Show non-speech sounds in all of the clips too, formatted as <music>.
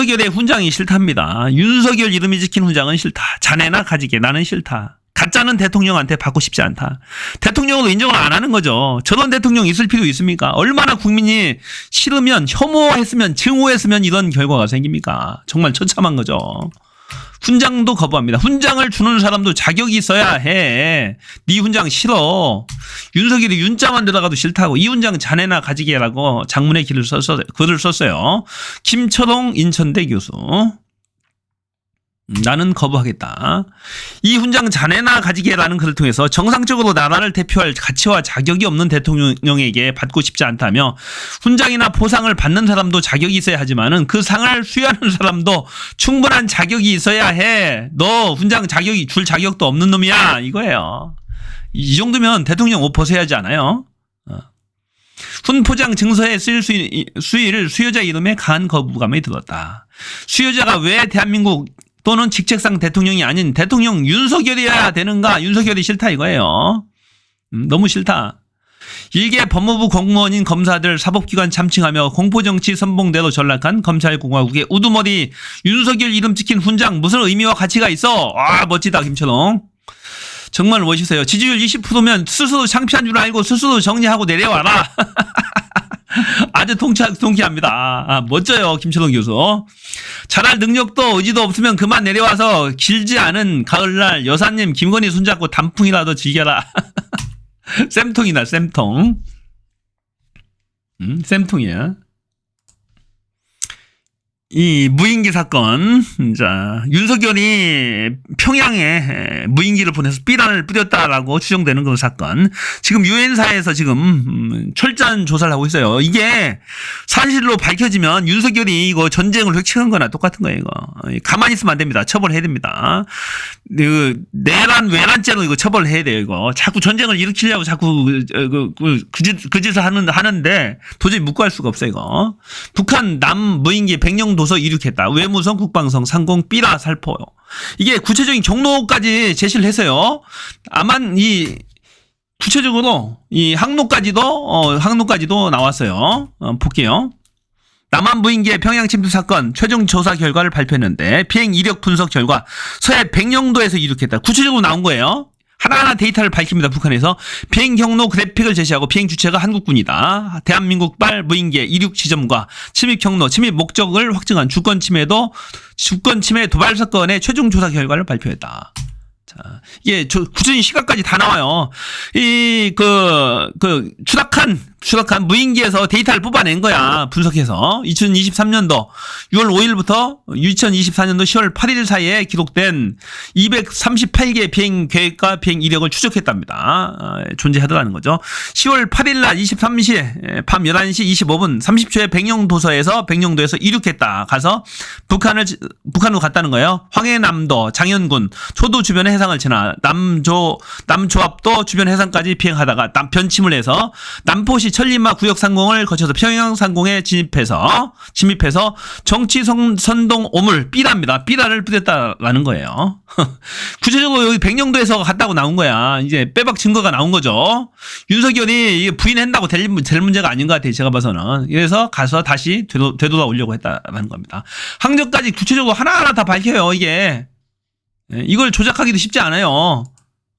윤석열의 훈장이 싫답니다. 윤석열 이름이 찍힌 훈장은 싫다. 자네나 가지게 나는 싫다. 가짜는 대통령한테 받고 싶지 않다. 대통령으로 인정을 안 하는 거죠. 저런 대통령 있을 필요 있습니까? 얼마나 국민이 싫으면 혐오했으면 증오했으면 이런 결과가 생깁니까? 정말 처참한 거죠. 훈장도 거부합니다. 훈장을 주는 사람도 자격이 있어야 해. 네 훈장 싫어. 윤석열이 윤자만 들어가도 싫다고 이 훈장 자네나 가지게 라고 장문의 글을 썼어, 글을 썼어요. 김철홍 인천대 교수. 음, 나는 거부하겠다. 이 훈장 자네나 가지게라는 글을 통해서 정상적으로 나라를 대표할 가치와 자격이 없는 대통령에게 받고 싶지 않다며 훈장이나 포상을 받는 사람도 자격이 있어야 하지만은 그 상을 수여하는 사람도 충분한 자격이 있어야 해. 너 훈장 자격이 줄 자격도 없는 놈이야. 이거예요. 이 정도면 대통령 옷 벗어야 하지 않아요? 어. 훈포장 증서에 쓰일 수위, 수위를 수요자 이름에 강한 거부감이 들었다. 수요자가 왜 대한민국 또는 직책상 대통령이 아닌 대통령 윤석열이어야 되는가? 윤석열이 싫다 이거예요. 음, 너무 싫다. 일개 법무부 공무원인 검사들 사법기관 참칭하며 공포정치 선봉대로 전락한 검찰공화국의 우두머리 윤석열 이름 찍힌 훈장 무슨 의미와 가치가 있어? 아 멋지다 김철롱. 정말 멋있어요. 지지율 20%면 스스로 창피한 줄 알고 스스로 정리하고 내려와라. <laughs> 아주 통치, 통쾌합니다. 아, 멋져요, 김철동 교수. 잘할 능력도 의지도 없으면 그만 내려와서 길지 않은 가을날 여사님 김건희 손잡고 단풍이라도 즐겨라. <laughs> 쌤통이다, 쌤통. 음, 쌤통이야. 이 무인기 사건, 자, 윤석열이 평양에 무인기를 보내서 삐란을 뿌렸다라고 추정되는 그 사건. 지금 유엔사에서 지금 음, 철저한 조사를 하고 있어요. 이게 사실로 밝혀지면 윤석열이 이거 전쟁을 획책한 거나 똑같은 거예요, 이거. 가만히 있으면 안 됩니다. 처벌해야 됩니다. 그, 내란, 외란죄로 이거 처벌해야 돼요, 이거. 자꾸 전쟁을 일으키려고 자꾸 그, 그, 그, 그, 짓, 그 짓을 하는, 하는데 도저히 묵고할 수가 없어요, 이거. 북한 남 무인기 백령 도서 이륙했다. 외무성, 국방성, 상공, 삐라, 살포요. 이게 구체적인 경로까지 제시를 했어요. 아만 이 구체적으로 이 항로까지도 어 항로까지도 나왔어요. 어, 볼게요. 남한 무인기의 평양 침투 사건 최종 조사 결과를 발표했는데 비행 이력 분석 결과 서해 백령도에서 이륙했다. 구체적으로 나온 거예요. 하나하나 데이터를 밝힙니다. 북한에서 비행 경로 그래픽을 제시하고 비행 주체가 한국군이다. 대한민국발 무인기의 이륙 지점과 침입 경로, 침입 목적을 확증한 주권 침해도 주권 침해 도발 사건의 최종 조사 결과를 발표했다. 자, 이게 저 구체적인 시각까지 다 나와요. 이, 그, 그, 추락한, 추락한 무인기에서 데이터를 뽑아낸 거야. 분석해서. 2023년도 6월 5일부터 2024년도 10월 8일 사이에 기록된 238개 비행 계획과 비행 이력을 추적했답니다. 어, 존재하더라는 거죠. 10월 8일 날 23시, 밤 11시 25분 30초에 백령 도서에서 백령도에서 이륙했다. 가서 북한을, 북한으로 갔다는 거예요. 황해남도, 장현군, 초도 주변의 해상을 지나 남조 남조합도 주변 해상까지 비행하다가 남 변침을 해서 남포 시 천리마 구역 상공을 거쳐서 평양 상공에 진입해서 진입해서 정치 선, 선동 오물 삐라입니다. 삐라를 뿌렸다라는 거예요. <laughs> 구체적으로 여기 백령도에서 갔다고 나온 거야. 이제 빼박 증거가 나온 거죠. 윤석열이 부인한다고 될, 될 문제가 아닌 것 같아요. 제가 봐서는. 그래서 가서 다시 되돌아, 되돌아 오려고 했다라는 겁니다. 항적까지 구체적으로 하나하나 다 밝혀요. 이게. 예, 이걸 조작하기도 쉽지 않아요.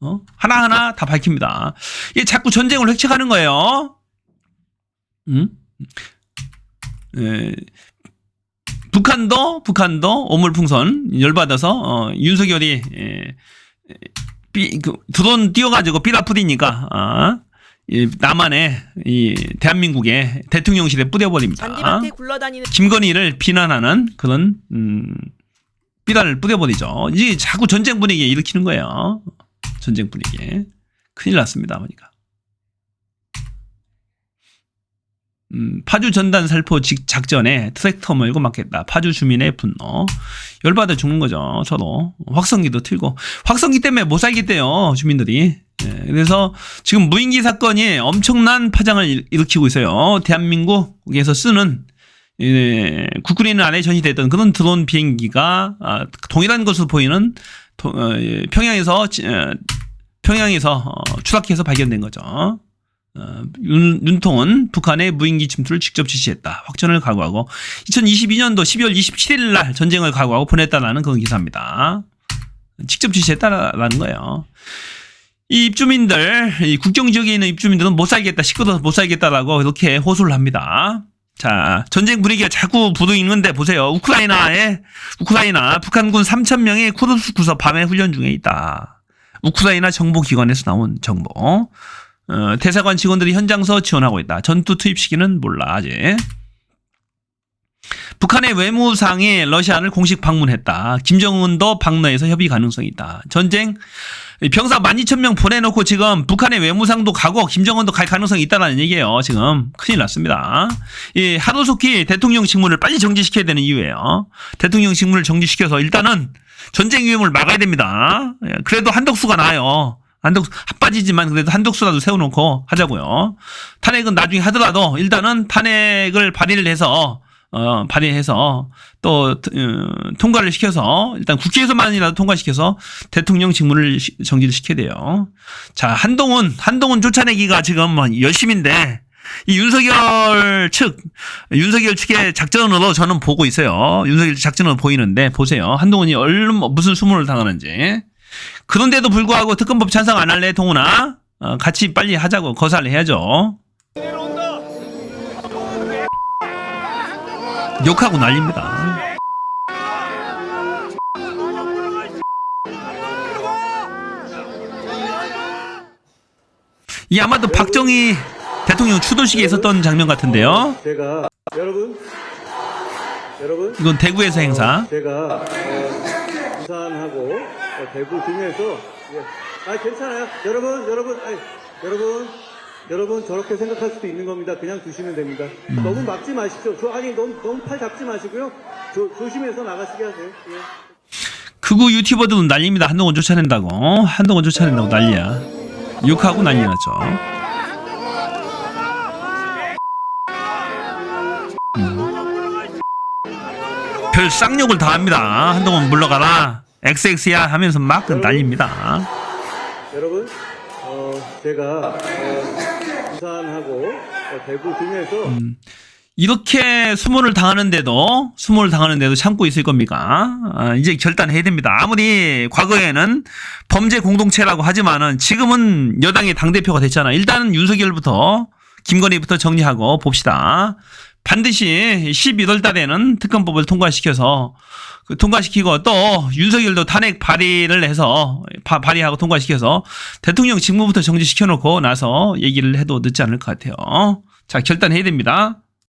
어? 하나하나 다 밝힙니다. 이게 자꾸 전쟁을 획책하는 거예요. 음? 예, 북한도 북한도 오물풍선 열받아서 어, 윤석열이 예, 삐, 그, 드론 띄워가지고 삐라뿌리니까 아, 이 남한의 이 대한민국의 대통령실에 뿌려버립니다. 잔디밭에 굴러다니는 김건희를 비난하는 그런 음, 삐라를 뿌려버리죠. 이제 자꾸 전쟁 분위기 일으키는 거예요. 전쟁 분위기. 큰일 났습니다. 보니까. 음, 파주 전단 살포 직 작전에 트랙터 몰고 맞겠다. 파주 주민의 분노. 열받아 죽는 거죠. 서로. 확성기도 틀고. 확성기 때문에 못 살겠대요. 주민들이. 예, 그래서 지금 무인기 사건이 엄청난 파장을 일- 일으키고 있어요. 대한민국에서 쓰는 예, 국군인 안에 전시됐던 그런 드론 비행기가 아, 동일한 것으로 보이는 도- 어, 예, 평양에서 지- 어, 평양에서 어, 추락해서 발견된 거죠. 어, 윤, 윤통은 북한의 무인기 침투를 직접 지시했다. 확전을 각오하고 2022년도 12월 27일 날 전쟁을 각오하고 보냈다라는 그런 기사입니다. 직접 지시했다라는 거예요. 이 입주민들, 이 국경 지역에 있는 입주민들은 못 살겠다, 시끄러워서 못 살겠다라고 이렇게 호소를 합니다. 자, 전쟁 분위기가 자꾸 부르이는데 보세요. 우크라이나에, 우크라이나 북한군 3,000명의 쿠르스 구서 밤에 훈련 중에 있다. 우크라이나 정보기관에서 나온 정보. 어, 대사관 직원들이 현장서 지원하고 있다. 전투 투입 시기는 몰라, 아직. 북한의 외무상이 러시아를 공식 방문했다. 김정은도 방문해서 협의 가능성이 있다. 전쟁 병사 12,000명 보내놓고 지금 북한의 외무상도 가고 김정은도 갈 가능성이 있다는 얘기예요. 지금 큰일 났습니다. 이 하루속히 대통령 직무를 빨리 정지시켜야 되는 이유예요. 대통령 직무를 정지시켜서 일단은 전쟁 위험을 막아야 됩니다. 예, 그래도 한덕수가 나아요. 한덕수 핫빠지지만 그래도 한덕수라도 세워놓고 하자고요. 탄핵은 나중에 하더라도 일단은 탄핵을 발의를 해서 어, 발의해서 또 어, 통과를 시켜서 일단 국회에서만이라도 통과시켜서 대통령 직무를 시- 정지를 시켜야 돼요. 자 한동훈 한동훈 쫓아내기가 지금 뭐 열심인데 이 윤석열 측 윤석열 측의 작전으로 저는 보고 있어요. 윤석열 작전으로 보이는데 보세요. 한동훈이 얼른 뭐 무슨 수문을 당하는지. 그런데도 불구하고 특검법 찬성 안 할래 동훈아? 어, 같이 빨리 하자고 거사를 해야죠. 욕하고 난립니다. 이 아마도 박정희 대통령 추도식에 있었던 장면 같은데요. 제가 여러분 여러분 이건 대구에서 행사. 제가 어, 부산하고 어, 대구 등에서 예. 아 괜찮아요 여러분 여러분 아이, 여러분 여러분 저렇게 생각할 수도 있는 겁니다 그냥 두시면 됩니다 너무 막지 마십시오 저, 아니 너무 너무 팔 잡지 마시고요 조, 조심해서 나가시게 하세요 예. 극우 유튜버들은 난립니다. 한동훈 쫓아낸다고. 한동훈 쫓아낸다고 난리야. 욕하고 난리 났죠. 음. 별 쌍욕을 다 합니다. 한동훈 물러가라. XX야 하면서 막 난립니다. 여러분 어, 제가 어, 부산하고 어, 대구 등에서 이렇게 수모를 당하는데도 수모를 당하는데도 참고 있을 겁니까? 아, 이제 결단해야 됩니다. 아무리 과거에는 범죄 공동체라고 하지만은 지금은 여당의 당 대표가 됐잖아. 일단은 윤석열부터 김건희부터 정리하고 봅시다. 반드시 11월 달에는 특검법을 통과시켜서 그 통과시키고 또 윤석열도 탄핵 발의를 해서 바- 발의하고 통과시켜서 대통령 직무부터 정지시켜 놓고 나서 얘기를 해도 늦지 않을 것 같아요. 자, 결단해야 됩니다.